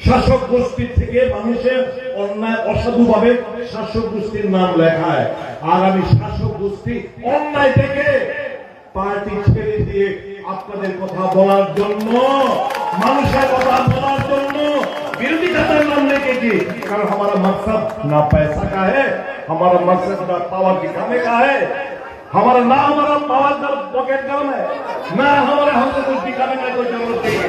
শাসক গোষ্ঠীর থেকে মানুষের অন্যায় অসাধু ভাবে শাসক গোষ্ঠীর নাম লেখায়। আর আমি শাসক গোষ্ঠী অন্যায় থেকে পার্টি ছেড়ে দিয়ে আপনাদের কথা বলার জন্য, মানুষের কথা বলার জন্য की कारण हमारा मकसद ना पैसा का है, हमारा मकसद ना पावर दिखाने का है। हमारा ना हमारा पावर दर पॉकेट कम है। ना हमारे हमको कुछ दिखाने का कोई ज़रूरत नहीं है।